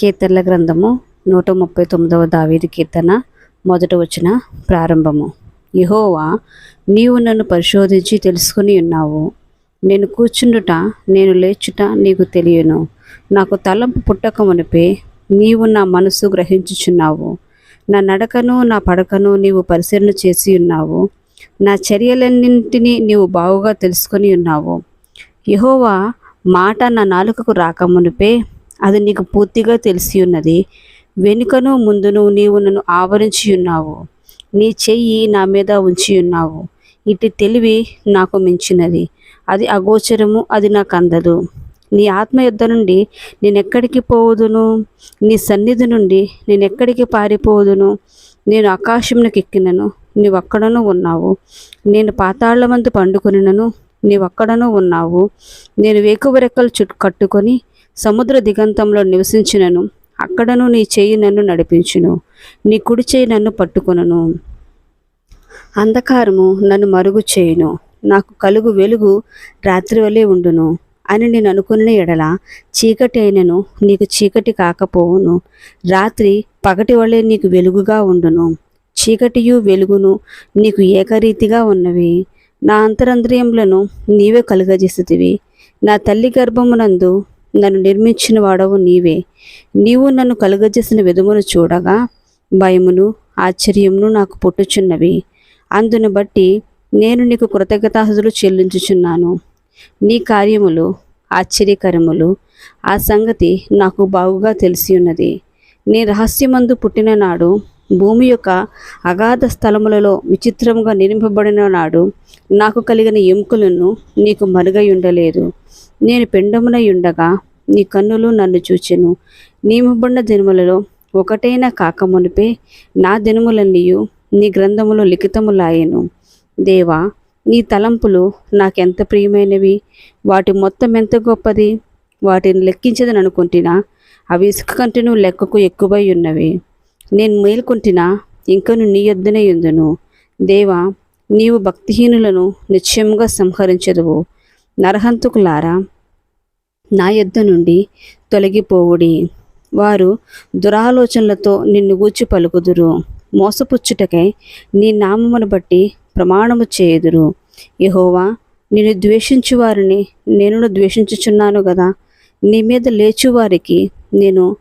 కీర్తనల గ్రంథము నూట ముప్పై తొమ్మిదవ దావీది కీర్తన మొదట వచ్చిన ప్రారంభము. యహోవా నీవు నన్ను పరిశోధించి తెలుసుకుని ఉన్నావు. నేను కూర్చుండుట నేను లేచుట నీకు తెలియను. నాకు తలంపు పుట్టక మునిపే నీవు నా మనసు గ్రహించుచున్నావు. నా నడకను నా పడకను నీవు పరిశీలన చేసి ఉన్నావు. నా చర్యలన్నింటినీ నీవు బావుగా తెలుసుకొని ఉన్నావు. యహోవా మాట నా నాలుకకు రాకమునిపే అది నీకు పూర్తిగా తెలిసి ఉన్నది. వెనుకను ముందును నీవు నన్ను ఆవరించి ఉన్నావు. నీ చెయ్యి నా మీద ఉంచి ఉన్నావు. ఇటు తెలివి నాకు మించినది. అది అగోచరము అది నాకు అందదు. నీ ఆత్మ యుద్ధ నుండి నేనెక్కడికి పోవుదును? నీ సన్నిధి నుండి నేనెక్కడికి పారిపోవుదును? నేను ఆకాశంకి ఎక్కినను నీవక్కడను ఉన్నావు. నేను పాతాళమందు పండుకొనినను నీవక్కడను ఉన్నావు. నేను వేకువరెక్కలు చుట్టు కట్టుకొని సముద్ర దిగంతంలో నివసించినను. అక్కడను నీ చేయి నన్ను నడిపించును. నీ కుడి చేయి నన్ను పట్టుకొనను. అంధకారము నన్ను మరుగు చేయును. నాకు కలుగు వెలుగు రాత్రి వలె ఉండును. అని నేను అనుకున్న ఎడల చీకటి అయినను నీకు చీకటి కాకపోవును. రాత్రి పగటి వలె నీకు వెలుగుగా ఉండును. చీకటియు వెలుగును నీకు ఏకరీతిగా ఉన్నవి. నా అంతరంద్రియములను నీవే కలుగజేసేటివి నా తల్లి గర్భమునందు నన్ను నిర్మించిన వాడవు నీవే. నీవు నన్ను కలుగజేసిన విధమును చూడగా భయమును ఆశ్చర్యమును నాకు పుట్టుచున్నవి. అందును బట్టి నేను నీకు కృతజ్ఞతాహుతులు చెల్లించుచున్నాను. నీ కార్యములు ఆశ్చర్యకరములు. ఆ సంగతి నాకు బాగుగా తెలిసి ఉన్నది నీ రహస్యమందు పుట్టిన నాడు భూమి యొక్క అగాధ స్థలములలో విచిత్రముగా నిర్మింపబడిన నాడు నాకు కలిగిన ఎముకలను నీకు మరుగై ఉండలేదు నేను పిండమునై ఉండగా నీ కన్నులు నన్ను చూచెను. నియమబడిన దినములలో ఒకటైనా కాకమునిపే నా దినములన్నీయు నీ గ్రంథములో లిఖితములాయెను. దేవా నీ తలంపులు నాకెంత ప్రియమైనవి? వాటి మొత్తం ఎంత గొప్పది? వాటిని లెక్కించదని అనుకుంటున్నా అవి ఇసుక కంటేను లెక్కకు ఎక్కువై ఉన్నవి. నేను మేల్కొంటినా ఇంకను నీ యొద్దనే ఉందును. దేవా నీవు భక్తిహీనులను నిశ్చయముగా సంహరించదువు. నరహంతుకులారా నా యొద్ద నుండి తొలగిపోవుడి. వారు దురాలోచనలతో నిన్ను గూర్చి పలుకుదురు. మోసపుచ్చుటకై నీ నామమును బట్టి ప్రమాణము చేయుదురు. యహోవా నేను ద్వేషించు వారిని నేను ద్వేషించుచున్నాను కదా నీ మీద లేచు వారికి నేను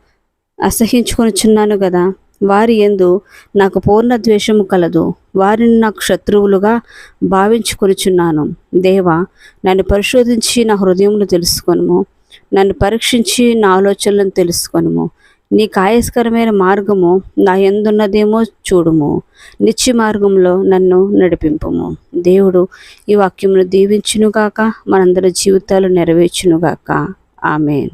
అసహించుకొనిచున్నాను కదా వారి ఎందు నాకు పూర్ణ ద్వేషము కలదు. వారిని నాకు శత్రువులుగా భావించుకొనిచున్నాను. దేవా నన్ను పరిశోధించి నా హృదయమును తెలుసుకొనుము. నన్ను పరీక్షించి నా ఆలోచనలను తెలుసుకొనుము. నీ కాయస్కరమైన మార్గము నా ఎందున్నదేమో చూడుము. నిత్య మార్గంలో నన్ను నడిపింపుము. దేవుడు ఈ వాక్యమును దీవించునుగాక మనందరి జీవితాలు నెరవేర్చునుగాక. ఆమె